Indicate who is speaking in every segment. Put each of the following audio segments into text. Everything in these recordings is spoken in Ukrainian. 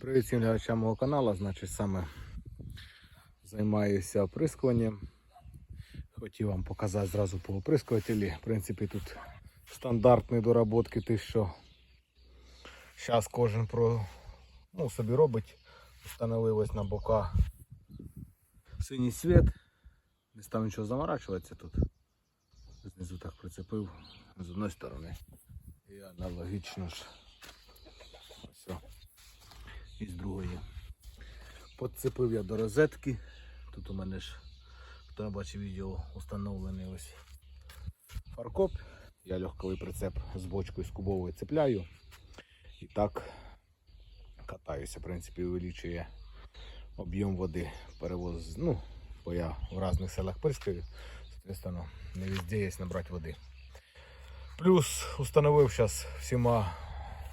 Speaker 1: Привіт всім глядачам мого каналу. Значить, саме займаюся оприскуванням. Хотів вам показати зразу по оприскувателі. В принципі, тут стандартні доработки, ти що зараз кожен про ну, собі робить. Встановив ось на бока синій світ. Не став нічого заморачуватися тут. Знизу так прицепив з одної сторони. І аналогічно ж. І другої. Подцепив я до розетки. Тут у мене ж, хто бачив відео, установлений ось фаркоп. Я легковий прицеп з бочкою з кубовою цепляю. І так катаюся. В принципі, увеличує об'єм води. Перевоз, ну, бо я в різних селах пирскаю, соответственно, не везде є набрати води. Плюс установив зараз всіма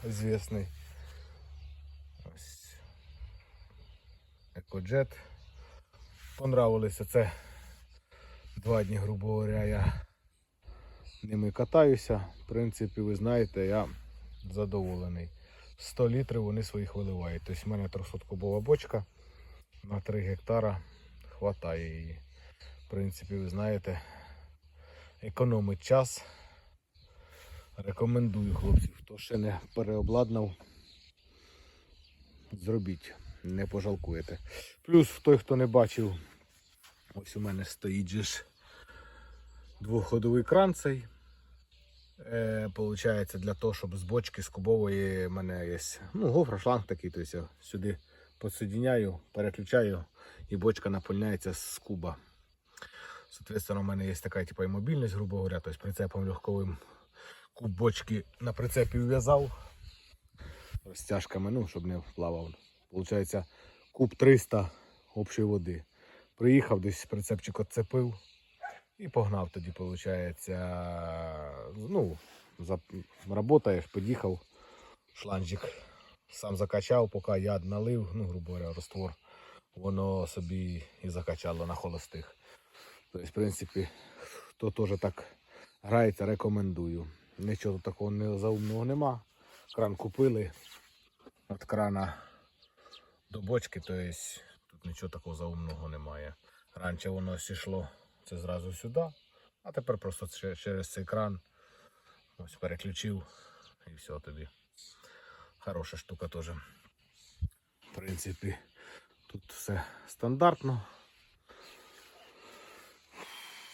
Speaker 1: звісний Ось екоджет. Понравилося це два дні, грубо говоря, я ними катаюся. В принципі, ви знаєте, я задоволений. 100 літрів вони своїх виливають. Тобто в мене 300 кубова бочка на 3 гектара. Хватає її. В принципі, ви знаєте, економить час. Рекомендую хлопців, хто ще не переобладнав зробіть, не пожалкуєте. Плюс той, хто не бачив, ось у мене стоїть же ж двоходовий кран цей. Е, Получається для того, щоб з бочки з кубової в мене є ну, гофрошланг такий, тобто я сюди підсоединяю, переключаю і бочка наповняється з куба. Соответственно, у мене є така типу, і мобільність, грубо говоря, тобто прицепом легковим куб бочки на прицепі вв'язав розтяжками, ну, щоб не плавав. Получається, куб 300 общої води. Приїхав, десь прицепчик отцепив і погнав тоді, виходить. Ну, работаєш, під'їхав, шланжик сам закачав, поки я налив, ну, грубо говоря, раствор, воно собі і закачало на холостих. Тобто, в принципі, хто теж так грається, рекомендую. Нічого такого заумного нема. Кран купили від крана до бочки, тобто тут нічого такого заумного немає. Раніше воно ось це зразу сюди, а тепер просто через цей кран ось переключив і все тобі. Хороша штука теж. В принципі, тут все стандартно.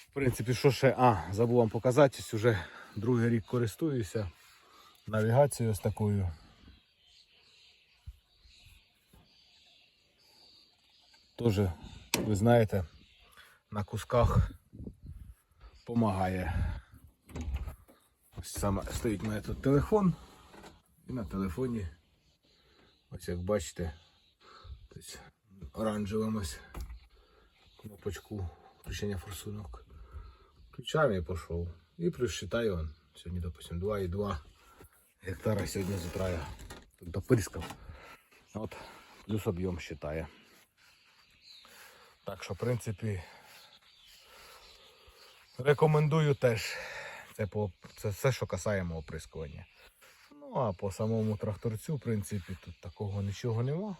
Speaker 1: В принципі, що ще? А, забув вам показати, ось уже другий рік користуюся навігацією ось такою. Теж, ви знаєте, на кусках допомагає. Ось саме стоїть у мене тут телефон. І на телефоні, ось як бачите, ось кнопочку включення форсунок. Включаємо і пішов. І плюс считаю он. Сьогодні, допустим, 2,2 гектара сьогодні з утра я допирскав. От, плюс об'єм считає. Так що, в принципі, рекомендую теж. Це, по, це все, що касаємо оприскування. Ну, а по самому тракторцю, в принципі, тут такого нічого нема.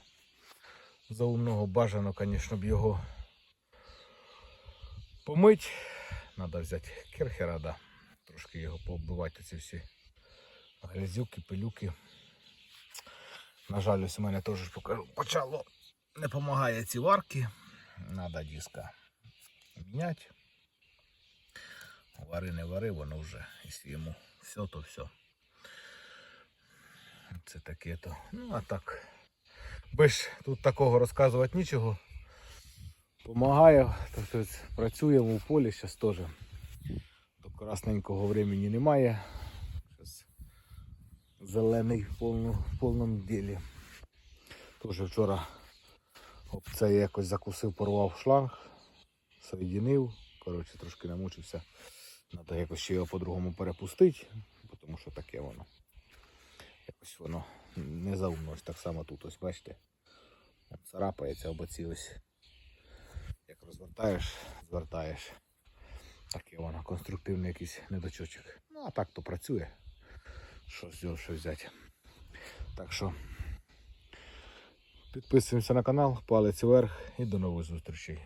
Speaker 1: Заумного бажано, звісно, б його помить. Треба взяти керхера, да. трошки його пооббивати ці всі грязюки, пилюки. На жаль, ось у мене теж покажу. Почало не допомагає ці варки. Надо диска міняти. Вари не вари, воно вже, якщо йому все, то все. Це таке то. Ну а так. Без тут такого розказувати нічого. Помагає, тобто працюємо в полі зараз теж. До красненького времени немає. Зараз зелений в повному, в повному ділі. Теж вчора це я якось закусив, порвав шланг, соєдинив. Коротше, трошки намучився. Треба якось ще його по-другому перепустити, тому що таке воно. Якось воно не заумно. Так само тут, ось бачите. Царапається об оці ось. Як розвертаєш, звертаєш. Таке воно, конструктивний якийсь недочочок. Ну, а так то працює. Що з цього що взяти. Так що Підписуємося на канал, палець вверх і до нових зустрічей.